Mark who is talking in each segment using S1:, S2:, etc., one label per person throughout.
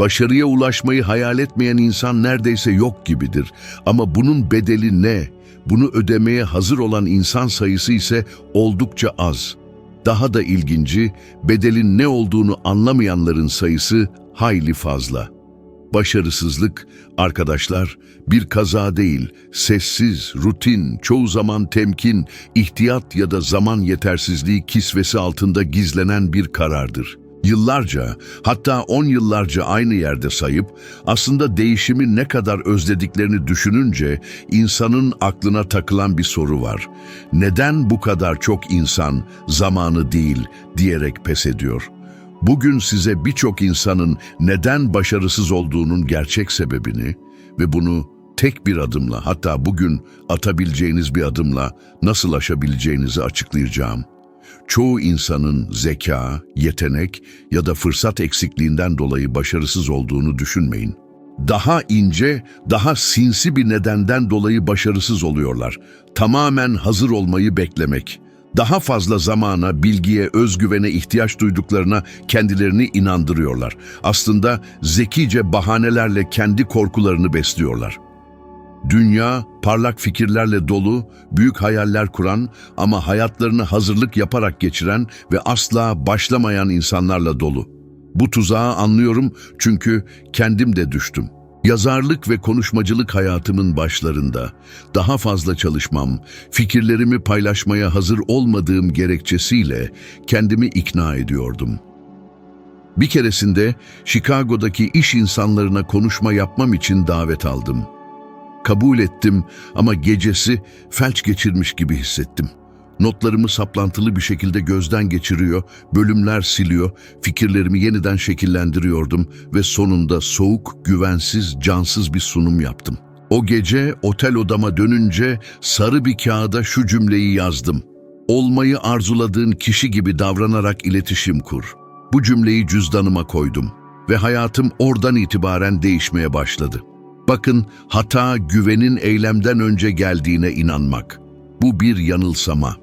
S1: Başarıya ulaşmayı hayal etmeyen insan neredeyse yok gibidir. Ama bunun bedeli ne? Bunu ödemeye hazır olan insan sayısı ise oldukça az. Daha da ilginci, bedelin ne olduğunu anlamayanların sayısı hayli fazla. Başarısızlık, arkadaşlar, bir kaza değil, sessiz, rutin, çoğu zaman temkin, ihtiyat ya da zaman yetersizliği kisvesi altında gizlenen bir karardır. Yıllarca, hatta on yıllarca aynı yerde sayıp, aslında değişimi ne kadar özlediklerini düşününce insanın aklına takılan bir soru var. Neden bu kadar çok insan zamanı değil diyerek pes ediyor?'' Bugün size birçok insanın neden başarısız olduğunun gerçek sebebini ve bunu tek bir adımla hatta bugün atabileceğiniz bir adımla nasıl aşabileceğinizi açıklayacağım. Çoğu insanın zeka, yetenek ya da fırsat eksikliğinden dolayı başarısız olduğunu düşünmeyin. Daha ince, daha sinsi bir nedenden dolayı başarısız oluyorlar. Tamamen hazır olmayı beklemek daha fazla zamana, bilgiye, özgüvene ihtiyaç duyduklarına kendilerini inandırıyorlar. Aslında zekice bahanelerle kendi korkularını besliyorlar. Dünya parlak fikirlerle dolu, büyük hayaller kuran ama hayatlarını hazırlık yaparak geçiren ve asla başlamayan insanlarla dolu. Bu tuzağı anlıyorum çünkü kendim de düştüm. Yazarlık ve konuşmacılık hayatımın başlarında daha fazla çalışmam, fikirlerimi paylaşmaya hazır olmadığım gerekçesiyle kendimi ikna ediyordum. Bir keresinde Chicago'daki iş insanlarına konuşma yapmam için davet aldım. Kabul ettim ama gecesi felç geçirmiş gibi hissettim. Notlarımı saplantılı bir şekilde gözden geçiriyor, bölümler siliyor, fikirlerimi yeniden şekillendiriyordum ve sonunda soğuk, güvensiz, cansız bir sunum yaptım. O gece otel odama dönünce sarı bir kağıda şu cümleyi yazdım. Olmayı arzuladığın kişi gibi davranarak iletişim kur. Bu cümleyi cüzdanıma koydum ve hayatım oradan itibaren değişmeye başladı. Bakın hata güvenin eylemden önce geldiğine inanmak. Bu bir yanılsama.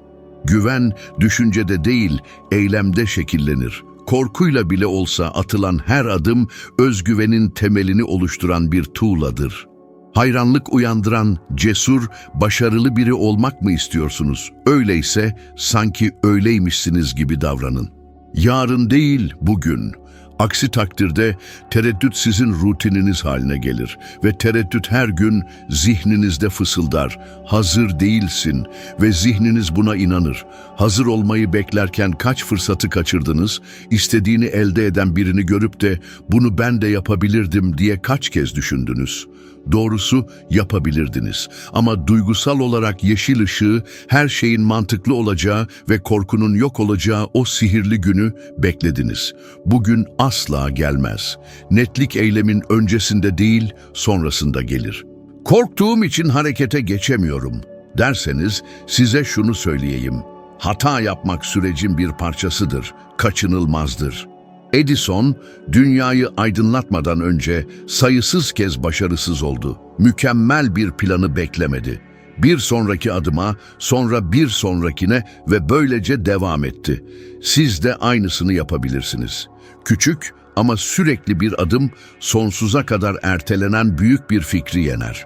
S1: Güven düşüncede değil, eylemde şekillenir. Korkuyla bile olsa atılan her adım özgüvenin temelini oluşturan bir tuğladır. Hayranlık uyandıran, cesur, başarılı biri olmak mı istiyorsunuz? Öyleyse sanki öyleymişsiniz gibi davranın. Yarın değil, bugün. Aksi takdirde tereddüt sizin rutininiz haline gelir ve tereddüt her gün zihninizde fısıldar. Hazır değilsin ve zihniniz buna inanır. Hazır olmayı beklerken kaç fırsatı kaçırdınız? İstediğini elde eden birini görüp de bunu ben de yapabilirdim diye kaç kez düşündünüz? Doğrusu yapabilirdiniz. Ama duygusal olarak yeşil ışığı, her şeyin mantıklı olacağı ve korkunun yok olacağı o sihirli günü beklediniz. Bugün asla gelmez. Netlik eylemin öncesinde değil, sonrasında gelir. Korktuğum için harekete geçemiyorum derseniz size şunu söyleyeyim. Hata yapmak sürecin bir parçasıdır, kaçınılmazdır.'' Edison, dünyayı aydınlatmadan önce sayısız kez başarısız oldu. Mükemmel bir planı beklemedi. Bir sonraki adıma, sonra bir sonrakine ve böylece devam etti. Siz de aynısını yapabilirsiniz. Küçük ama sürekli bir adım sonsuza kadar ertelenen büyük bir fikri yener.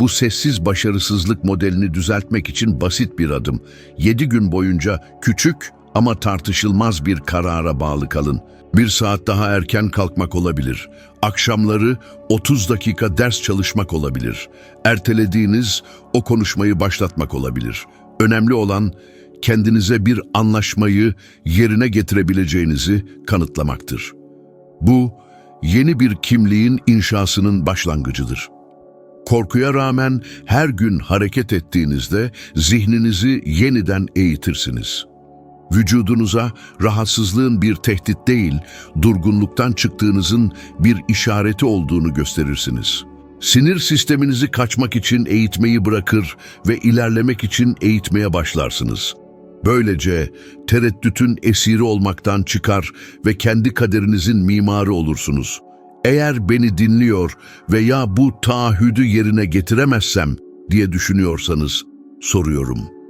S1: Bu sessiz başarısızlık modelini düzeltmek için basit bir adım. 7 gün boyunca küçük ama tartışılmaz bir karara bağlı kalın. Bir saat daha erken kalkmak olabilir. Akşamları 30 dakika ders çalışmak olabilir. Ertelediğiniz o konuşmayı başlatmak olabilir. Önemli olan kendinize bir anlaşmayı yerine getirebileceğinizi kanıtlamaktır. Bu, yeni bir kimliğin inşasının başlangıcıdır. Korkuya rağmen her gün hareket ettiğinizde zihninizi yeniden eğitirsiniz.'' Vücudunuza rahatsızlığın bir tehdit değil, durgunluktan çıktığınızın bir işareti olduğunu gösterirsiniz. Sinir sisteminizi kaçmak için eğitmeyi bırakır ve ilerlemek için eğitmeye başlarsınız. Böylece tereddütün esiri olmaktan çıkar ve kendi kaderinizin mimarı olursunuz. Eğer beni dinliyor veya bu taahhüdü yerine getiremezsem diye düşünüyorsanız soruyorum.''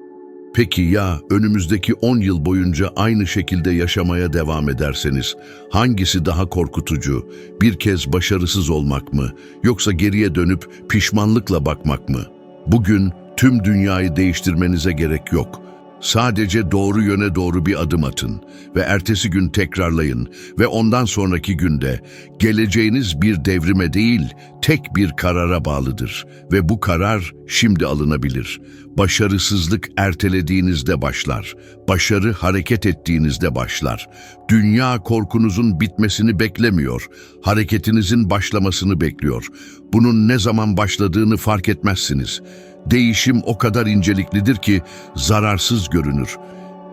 S1: Peki ya önümüzdeki 10 yıl boyunca aynı şekilde yaşamaya devam ederseniz hangisi daha korkutucu? Bir kez başarısız olmak mı yoksa geriye dönüp pişmanlıkla bakmak mı? Bugün tüm dünyayı değiştirmenize gerek yok. Sadece doğru yöne doğru bir adım atın ve ertesi gün tekrarlayın ve ondan sonraki günde geleceğiniz bir devrime değil, tek bir karara bağlıdır ve bu karar şimdi alınabilir. Başarısızlık ertelediğinizde başlar. Başarı hareket ettiğinizde başlar. Dünya korkunuzun bitmesini beklemiyor. Hareketinizin başlamasını bekliyor. Bunun ne zaman başladığını fark etmezsiniz. Değişim o kadar inceliklidir ki zararsız görünür.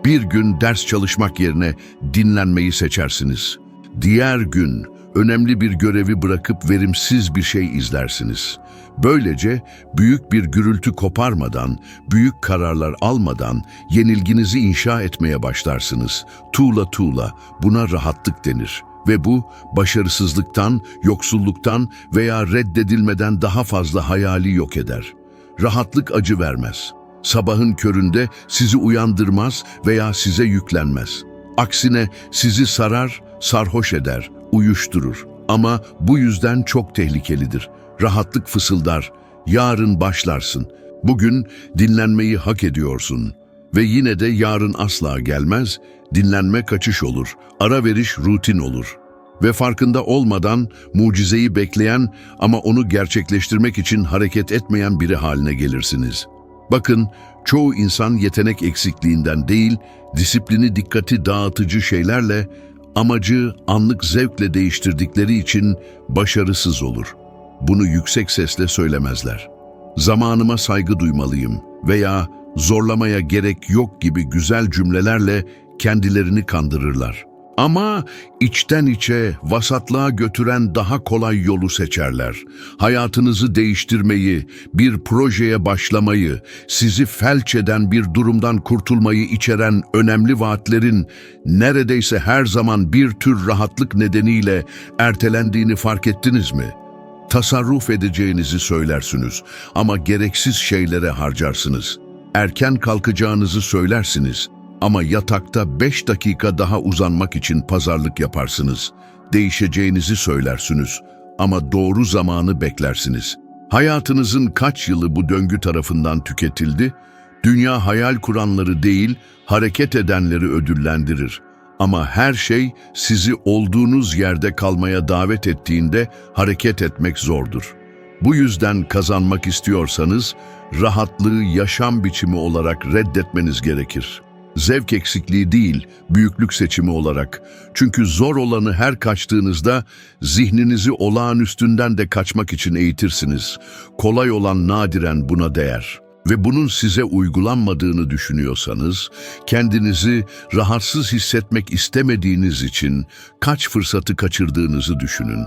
S1: Bir gün ders çalışmak yerine dinlenmeyi seçersiniz. Diğer gün önemli bir görevi bırakıp verimsiz bir şey izlersiniz. Böylece büyük bir gürültü koparmadan, büyük kararlar almadan yenilginizi inşa etmeye başlarsınız. Tuğla tuğla buna rahatlık denir ve bu başarısızlıktan, yoksulluktan veya reddedilmeden daha fazla hayali yok eder. Rahatlık acı vermez. Sabahın köründe sizi uyandırmaz veya size yüklenmez. Aksine sizi sarar, sarhoş eder, uyuşturur. Ama bu yüzden çok tehlikelidir. Rahatlık fısıldar, yarın başlarsın. Bugün dinlenmeyi hak ediyorsun. Ve yine de yarın asla gelmez, dinlenme kaçış olur, ara veriş rutin olur. Ve farkında olmadan mucizeyi bekleyen ama onu gerçekleştirmek için hareket etmeyen biri haline gelirsiniz. Bakın, çoğu insan yetenek eksikliğinden değil, disiplini dikkati dağıtıcı şeylerle, amacı anlık zevkle değiştirdikleri için başarısız olur. Bunu yüksek sesle söylemezler. Zamanıma saygı duymalıyım veya zorlamaya gerek yok gibi güzel cümlelerle kendilerini kandırırlar. Ama içten içe vasatlığa götüren daha kolay yolu seçerler. Hayatınızı değiştirmeyi, bir projeye başlamayı, sizi felç eden bir durumdan kurtulmayı içeren önemli vaatlerin neredeyse her zaman bir tür rahatlık nedeniyle ertelendiğini fark ettiniz mi? Tasarruf edeceğinizi söylersiniz ama gereksiz şeylere harcarsınız. Erken kalkacağınızı söylersiniz ama yatakta beş dakika daha uzanmak için pazarlık yaparsınız. Değişeceğinizi söylersiniz ama doğru zamanı beklersiniz. Hayatınızın kaç yılı bu döngü tarafından tüketildi? Dünya hayal kuranları değil, hareket edenleri ödüllendirir. Ama her şey sizi olduğunuz yerde kalmaya davet ettiğinde hareket etmek zordur. Bu yüzden kazanmak istiyorsanız rahatlığı yaşam biçimi olarak reddetmeniz gerekir. Zevk eksikliği değil, büyüklük seçimi olarak. Çünkü zor olanı her kaçtığınızda zihninizi olağanüstünden de kaçmak için eğitirsiniz. Kolay olan nadiren buna değer. Ve bunun size uygulanmadığını düşünüyorsanız, kendinizi rahatsız hissetmek istemediğiniz için kaç fırsatı kaçırdığınızı düşünün.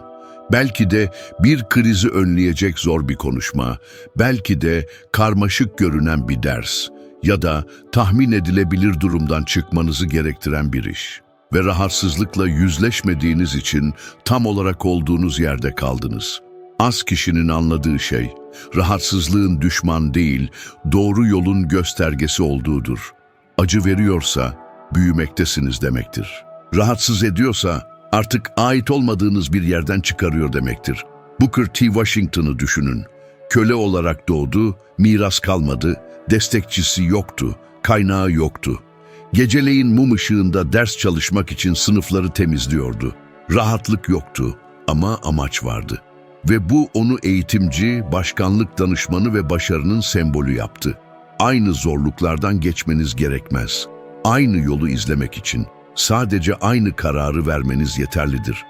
S1: Belki de bir krizi önleyecek zor bir konuşma, belki de karmaşık görünen bir ders ya da tahmin edilebilir durumdan çıkmanızı gerektiren bir iş. Ve rahatsızlıkla yüzleşmediğiniz için tam olarak olduğunuz yerde kaldınız. Az kişinin anladığı şey, rahatsızlığın düşman değil, doğru yolun göstergesi olduğudur. Acı veriyorsa, büyümektesiniz demektir. Rahatsız ediyorsa, artık ait olmadığınız bir yerden çıkarıyor demektir. Booker T. Washington'ı düşünün. Köle olarak doğdu, miras kalmadı, destekçisi yoktu, kaynağı yoktu. Geceleyin mum ışığında ders çalışmak için sınıfları temizliyordu. Rahatlık yoktu ama amaç vardı. Ve bu onu eğitimci, başkanlık danışmanı ve başarının sembolü yaptı. Aynı zorluklardan geçmeniz gerekmez. Aynı yolu izlemek için sadece aynı kararı vermeniz yeterlidir.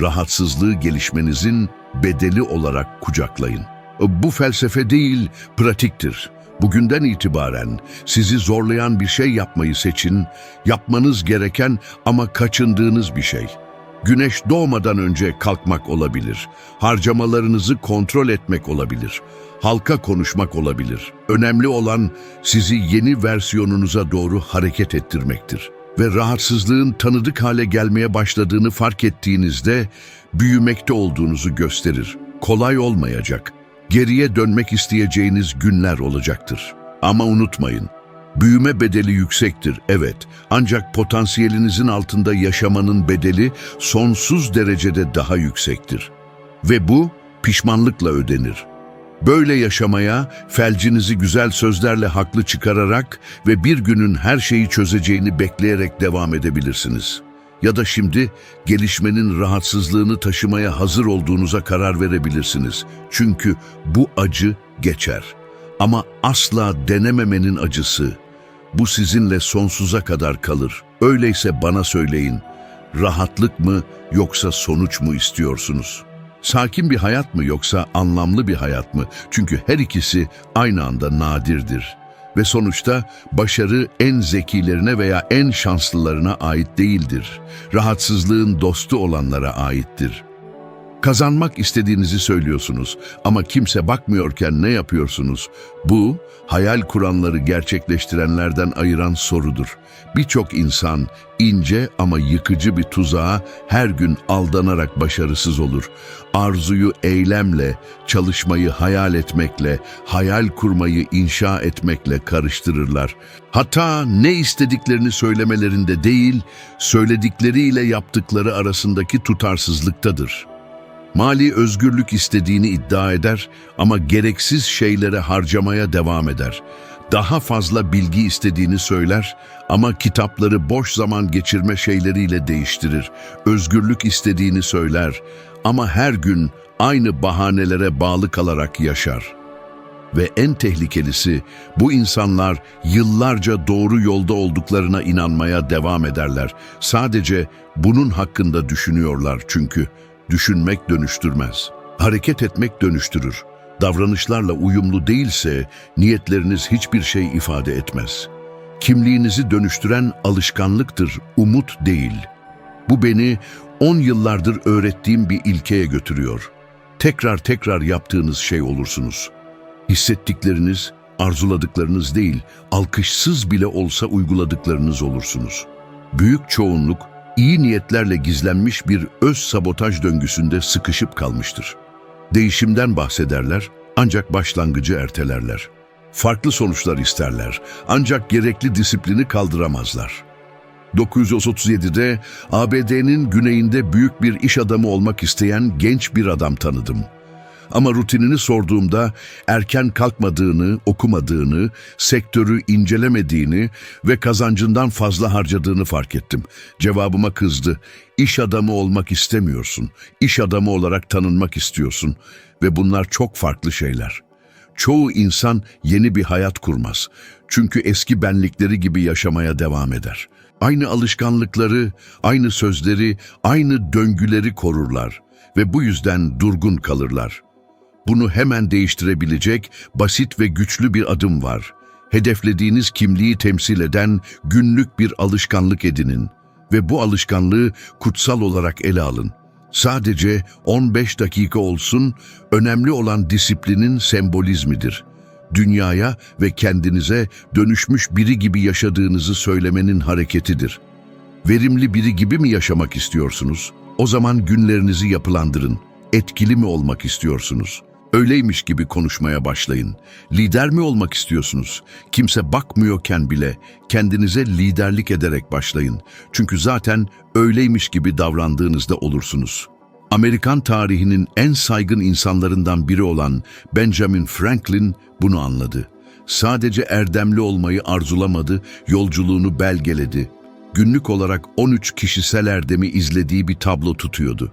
S1: Rahatsızlığı gelişmenizin bedeli olarak kucaklayın. Bu felsefe değil, pratiktir. Bugünden itibaren sizi zorlayan bir şey yapmayı seçin, yapmanız gereken ama kaçındığınız bir şey. Güneş doğmadan önce kalkmak olabilir, harcamalarınızı kontrol etmek olabilir, halka konuşmak olabilir. Önemli olan sizi yeni versiyonunuza doğru hareket ettirmektir. Ve rahatsızlığın tanıdık hale gelmeye başladığını fark ettiğinizde büyümekte olduğunuzu gösterir. Kolay olmayacak geriye dönmek isteyeceğiniz günler olacaktır. Ama unutmayın, Büyüme bedeli yüksektir, evet. Ancak potansiyelinizin altında yaşamanın bedeli sonsuz derecede daha yüksektir. Ve bu pişmanlıkla ödenir. Böyle yaşamaya, felcinizi güzel sözlerle haklı çıkararak ve bir günün her şeyi çözeceğini bekleyerek devam edebilirsiniz. Ya da şimdi gelişmenin rahatsızlığını taşımaya hazır olduğunuza karar verebilirsiniz. Çünkü bu acı geçer. Ama asla denememenin acısı, bu sizinle sonsuza kadar kalır. Öyleyse bana söyleyin, rahatlık mı yoksa sonuç mu istiyorsunuz? Sakin bir hayat mı yoksa anlamlı bir hayat mı? Çünkü her ikisi aynı anda nadirdir. Ve sonuçta başarı en zekilerine veya en şanslılarına ait değildir. Rahatsızlığın dostu olanlara aittir. Kazanmak istediğinizi söylüyorsunuz ama kimse bakmıyorken ne yapıyorsunuz? Bu, hayal kuranları gerçekleştirenlerden ayıran sorudur. Birçok insan ince ama yıkıcı bir tuzağa her gün aldanarak başarısız olur. Arzuyu eylemle, çalışmayı hayal etmekle, hayal kurmayı inşa etmekle karıştırırlar. Hatta ne istediklerini söylemelerinde değil, söyledikleriyle yaptıkları arasındaki tutarsızlıktadır. Mali özgürlük istediğini iddia eder ama gereksiz şeylere harcamaya devam eder. Daha fazla bilgi istediğini söyler ama kitapları boş zaman geçirme şeyleriyle değiştirir. Özgürlük istediğini söyler ama her gün aynı bahanelere bağlı kalarak yaşar. Ve en tehlikelisi bu insanlar yıllarca doğru yolda olduklarına inanmaya devam ederler. Sadece bunun hakkında düşünüyorlar çünkü düşünmek dönüştürmez. Hareket etmek dönüştürür. Davranışlarla uyumlu değilse niyetleriniz hiçbir şey ifade etmez. Kimliğinizi dönüştüren alışkanlıktır, umut değil. Bu beni 10 yıllardır öğrettiğim bir ilkeye götürüyor. Tekrar tekrar yaptığınız şey olursunuz. Hissettikleriniz, arzuladıklarınız değil, alkışsız bile olsa uyguladıklarınız olursunuz. Büyük çoğunluk iyi niyetlerle gizlenmiş bir öz sabotaj döngüsünde sıkışıp kalmıştır. Değişimden bahsederler ancak başlangıcı ertelerler. Farklı sonuçlar isterler ancak gerekli disiplini kaldıramazlar. 937'de ABD'nin güneyinde büyük bir iş adamı olmak isteyen genç bir adam tanıdım. Ama rutinini sorduğumda erken kalkmadığını, okumadığını, sektörü incelemediğini ve kazancından fazla harcadığını fark ettim. Cevabıma kızdı. İş adamı olmak istemiyorsun. İş adamı olarak tanınmak istiyorsun. Ve bunlar çok farklı şeyler. Çoğu insan yeni bir hayat kurmaz. Çünkü eski benlikleri gibi yaşamaya devam eder. Aynı alışkanlıkları, aynı sözleri, aynı döngüleri korurlar ve bu yüzden durgun kalırlar. Bunu hemen değiştirebilecek basit ve güçlü bir adım var. Hedeflediğiniz kimliği temsil eden günlük bir alışkanlık edinin ve bu alışkanlığı kutsal olarak ele alın. Sadece 15 dakika olsun, önemli olan disiplinin sembolizmidir. Dünyaya ve kendinize dönüşmüş biri gibi yaşadığınızı söylemenin hareketidir. Verimli biri gibi mi yaşamak istiyorsunuz? O zaman günlerinizi yapılandırın. Etkili mi olmak istiyorsunuz? Öyleymiş gibi konuşmaya başlayın. Lider mi olmak istiyorsunuz? Kimse bakmıyorken bile kendinize liderlik ederek başlayın. Çünkü zaten öyleymiş gibi davrandığınızda olursunuz. Amerikan tarihinin en saygın insanlarından biri olan Benjamin Franklin bunu anladı. Sadece erdemli olmayı arzulamadı, yolculuğunu belgeledi. Günlük olarak 13 kişisel erdemi izlediği bir tablo tutuyordu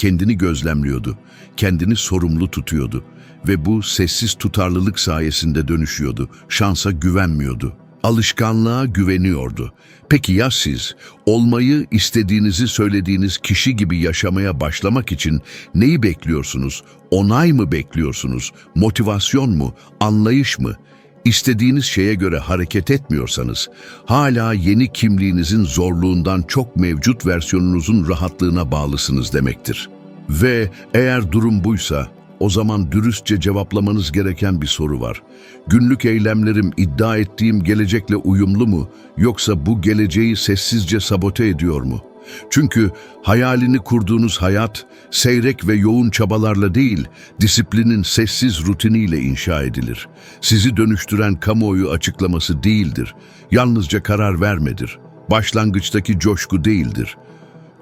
S1: kendini gözlemliyordu, kendini sorumlu tutuyordu ve bu sessiz tutarlılık sayesinde dönüşüyordu, şansa güvenmiyordu. Alışkanlığa güveniyordu. Peki ya siz, olmayı istediğinizi söylediğiniz kişi gibi yaşamaya başlamak için neyi bekliyorsunuz? Onay mı bekliyorsunuz? Motivasyon mu? Anlayış mı? İstediğiniz şeye göre hareket etmiyorsanız, hala yeni kimliğinizin zorluğundan çok mevcut versiyonunuzun rahatlığına bağlısınız demektir. Ve eğer durum buysa, o zaman dürüstçe cevaplamanız gereken bir soru var. Günlük eylemlerim iddia ettiğim gelecekle uyumlu mu, yoksa bu geleceği sessizce sabote ediyor mu? Çünkü hayalini kurduğunuz hayat seyrek ve yoğun çabalarla değil, disiplinin sessiz rutiniyle inşa edilir. Sizi dönüştüren kamuoyu açıklaması değildir. Yalnızca karar vermedir. Başlangıçtaki coşku değildir.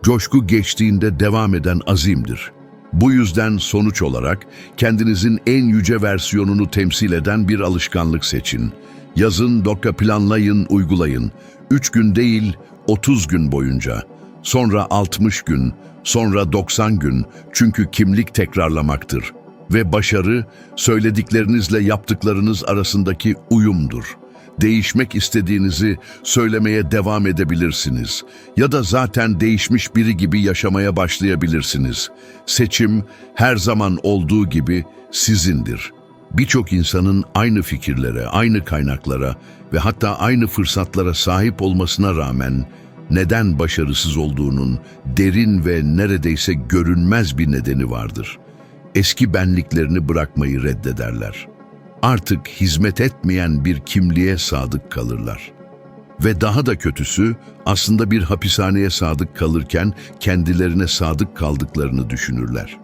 S1: Coşku geçtiğinde devam eden azimdir. Bu yüzden sonuç olarak kendinizin en yüce versiyonunu temsil eden bir alışkanlık seçin. Yazın, doka planlayın, uygulayın. 3 gün değil, 30 gün boyunca. Sonra 60 gün, sonra 90 gün. Çünkü kimlik tekrarlamaktır. Ve başarı, söylediklerinizle yaptıklarınız arasındaki uyumdur. Değişmek istediğinizi söylemeye devam edebilirsiniz. Ya da zaten değişmiş biri gibi yaşamaya başlayabilirsiniz. Seçim her zaman olduğu gibi sizindir. Birçok insanın aynı fikirlere, aynı kaynaklara ve hatta aynı fırsatlara sahip olmasına rağmen neden başarısız olduğunun derin ve neredeyse görünmez bir nedeni vardır. Eski benliklerini bırakmayı reddederler. Artık hizmet etmeyen bir kimliğe sadık kalırlar. Ve daha da kötüsü aslında bir hapishaneye sadık kalırken kendilerine sadık kaldıklarını düşünürler.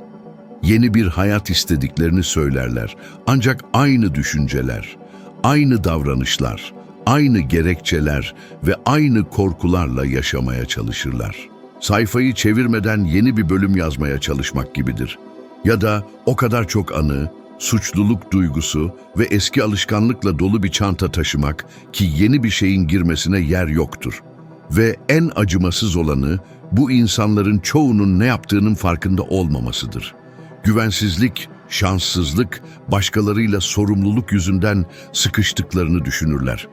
S1: Yeni bir hayat istediklerini söylerler. Ancak aynı düşünceler, aynı davranışlar, aynı gerekçeler ve aynı korkularla yaşamaya çalışırlar. Sayfayı çevirmeden yeni bir bölüm yazmaya çalışmak gibidir. Ya da o kadar çok anı, suçluluk duygusu ve eski alışkanlıkla dolu bir çanta taşımak ki yeni bir şeyin girmesine yer yoktur. Ve en acımasız olanı bu insanların çoğunun ne yaptığının farkında olmamasıdır. Güvensizlik, şanssızlık, başkalarıyla sorumluluk yüzünden sıkıştıklarını düşünürler.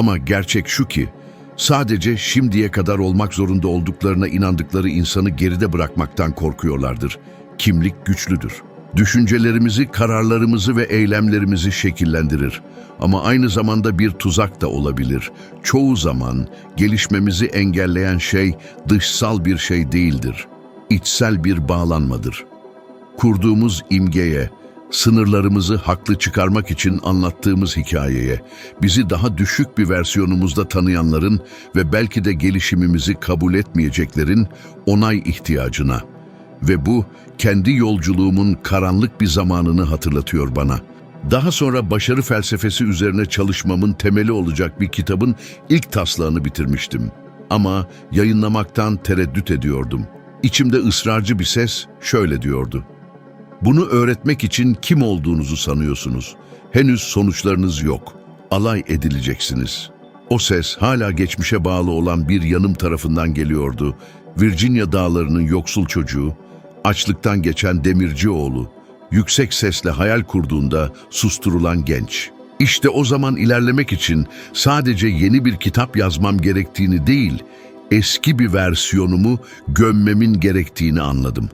S1: Ama gerçek şu ki, sadece şimdiye kadar olmak zorunda olduklarına inandıkları insanı geride bırakmaktan korkuyorlardır. Kimlik güçlüdür. Düşüncelerimizi, kararlarımızı ve eylemlerimizi şekillendirir. Ama aynı zamanda bir tuzak da olabilir. Çoğu zaman gelişmemizi engelleyen şey dışsal bir şey değildir. İçsel bir bağlanmadır kurduğumuz imgeye, sınırlarımızı haklı çıkarmak için anlattığımız hikayeye, bizi daha düşük bir versiyonumuzda tanıyanların ve belki de gelişimimizi kabul etmeyeceklerin onay ihtiyacına. Ve bu, kendi yolculuğumun karanlık bir zamanını hatırlatıyor bana. Daha sonra başarı felsefesi üzerine çalışmamın temeli olacak bir kitabın ilk taslağını bitirmiştim. Ama yayınlamaktan tereddüt ediyordum. İçimde ısrarcı bir ses şöyle diyordu. Bunu öğretmek için kim olduğunuzu sanıyorsunuz. Henüz sonuçlarınız yok. Alay edileceksiniz. O ses hala geçmişe bağlı olan bir yanım tarafından geliyordu. Virginia dağlarının yoksul çocuğu, açlıktan geçen demirci oğlu, yüksek sesle hayal kurduğunda susturulan genç. İşte o zaman ilerlemek için sadece yeni bir kitap yazmam gerektiğini değil, eski bir versiyonumu gömmemin gerektiğini anladım.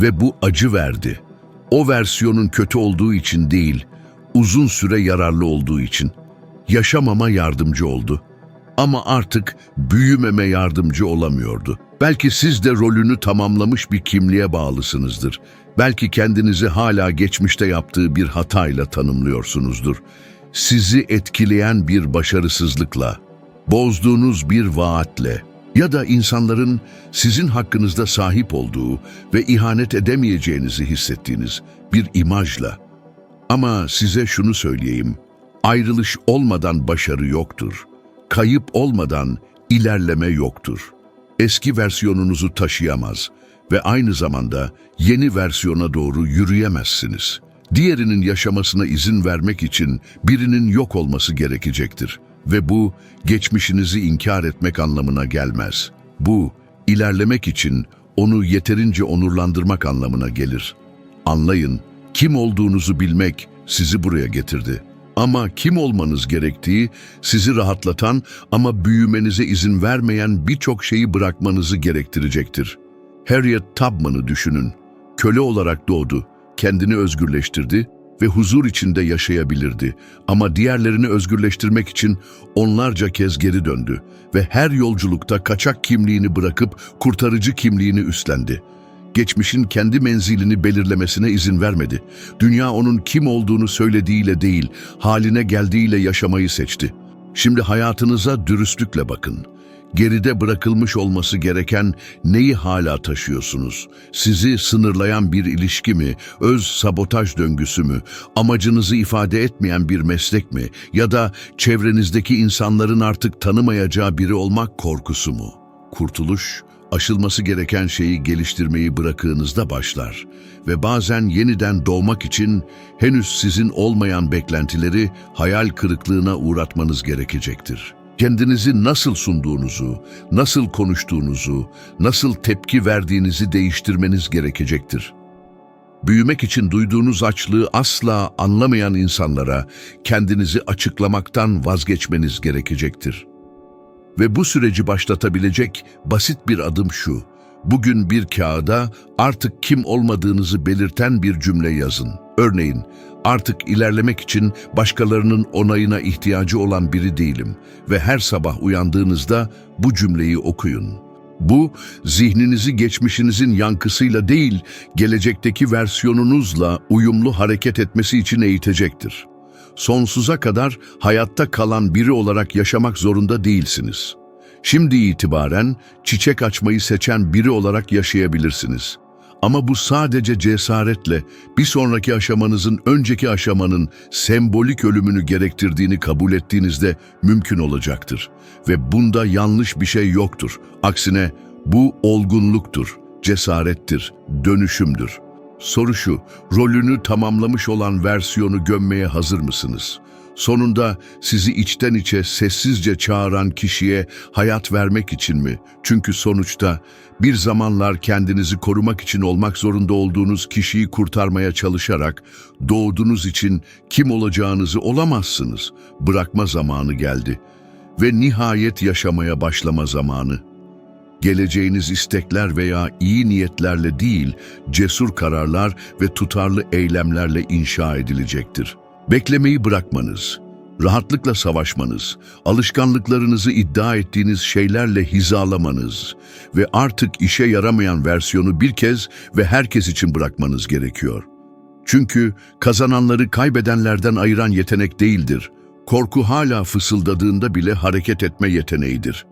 S1: Ve bu acı verdi. O versiyonun kötü olduğu için değil, uzun süre yararlı olduğu için. Yaşamama yardımcı oldu. Ama artık büyümeme yardımcı olamıyordu. Belki siz de rolünü tamamlamış bir kimliğe bağlısınızdır. Belki kendinizi hala geçmişte yaptığı bir hatayla tanımlıyorsunuzdur. Sizi etkileyen bir başarısızlıkla, bozduğunuz bir vaatle, ya da insanların sizin hakkınızda sahip olduğu ve ihanet edemeyeceğinizi hissettiğiniz bir imajla. Ama size şunu söyleyeyim, ayrılış olmadan başarı yoktur. Kayıp olmadan ilerleme yoktur. Eski versiyonunuzu taşıyamaz ve aynı zamanda yeni versiyona doğru yürüyemezsiniz. Diğerinin yaşamasına izin vermek için birinin yok olması gerekecektir. Ve bu geçmişinizi inkar etmek anlamına gelmez. Bu ilerlemek için onu yeterince onurlandırmak anlamına gelir. Anlayın, kim olduğunuzu bilmek sizi buraya getirdi. Ama kim olmanız gerektiği sizi rahatlatan ama büyümenize izin vermeyen birçok şeyi bırakmanızı gerektirecektir. Harriet Tubman'ı düşünün. Köle olarak doğdu, kendini özgürleştirdi ve huzur içinde yaşayabilirdi. Ama diğerlerini özgürleştirmek için onlarca kez geri döndü ve her yolculukta kaçak kimliğini bırakıp kurtarıcı kimliğini üstlendi. Geçmişin kendi menzilini belirlemesine izin vermedi. Dünya onun kim olduğunu söylediğiyle değil, haline geldiğiyle yaşamayı seçti. Şimdi hayatınıza dürüstlükle bakın. Geride bırakılmış olması gereken neyi hala taşıyorsunuz? Sizi sınırlayan bir ilişki mi, öz sabotaj döngüsü mü, amacınızı ifade etmeyen bir meslek mi ya da çevrenizdeki insanların artık tanımayacağı biri olmak korkusu mu? Kurtuluş, aşılması gereken şeyi geliştirmeyi bırakığınızda başlar ve bazen yeniden doğmak için henüz sizin olmayan beklentileri hayal kırıklığına uğratmanız gerekecektir. Kendinizi nasıl sunduğunuzu, nasıl konuştuğunuzu, nasıl tepki verdiğinizi değiştirmeniz gerekecektir. Büyümek için duyduğunuz açlığı asla anlamayan insanlara kendinizi açıklamaktan vazgeçmeniz gerekecektir. Ve bu süreci başlatabilecek basit bir adım şu. Bugün bir kağıda artık kim olmadığınızı belirten bir cümle yazın. Örneğin, artık ilerlemek için başkalarının onayına ihtiyacı olan biri değilim ve her sabah uyandığınızda bu cümleyi okuyun. Bu, zihninizi geçmişinizin yankısıyla değil, gelecekteki versiyonunuzla uyumlu hareket etmesi için eğitecektir sonsuza kadar hayatta kalan biri olarak yaşamak zorunda değilsiniz. Şimdi itibaren çiçek açmayı seçen biri olarak yaşayabilirsiniz. Ama bu sadece cesaretle bir sonraki aşamanızın önceki aşamanın sembolik ölümünü gerektirdiğini kabul ettiğinizde mümkün olacaktır. Ve bunda yanlış bir şey yoktur. Aksine bu olgunluktur, cesarettir, dönüşümdür. Soru şu, rolünü tamamlamış olan versiyonu gömmeye hazır mısınız? Sonunda sizi içten içe sessizce çağıran kişiye hayat vermek için mi? Çünkü sonuçta bir zamanlar kendinizi korumak için olmak zorunda olduğunuz kişiyi kurtarmaya çalışarak doğduğunuz için kim olacağınızı olamazsınız. Bırakma zamanı geldi ve nihayet yaşamaya başlama zamanı. Geleceğiniz istekler veya iyi niyetlerle değil, cesur kararlar ve tutarlı eylemlerle inşa edilecektir. Beklemeyi bırakmanız, rahatlıkla savaşmanız, alışkanlıklarınızı iddia ettiğiniz şeylerle hizalamanız ve artık işe yaramayan versiyonu bir kez ve herkes için bırakmanız gerekiyor. Çünkü kazananları kaybedenlerden ayıran yetenek değildir. Korku hala fısıldadığında bile hareket etme yeteneğidir.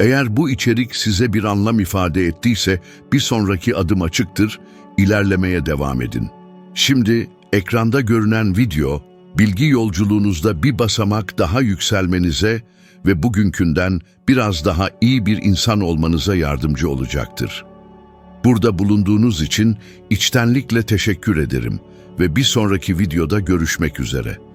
S1: Eğer bu içerik size bir anlam ifade ettiyse bir sonraki adım açıktır, ilerlemeye devam edin. Şimdi ekranda görünen video, bilgi yolculuğunuzda bir basamak daha yükselmenize ve bugünkünden biraz daha iyi bir insan olmanıza yardımcı olacaktır. Burada bulunduğunuz için içtenlikle teşekkür ederim ve bir sonraki videoda görüşmek üzere.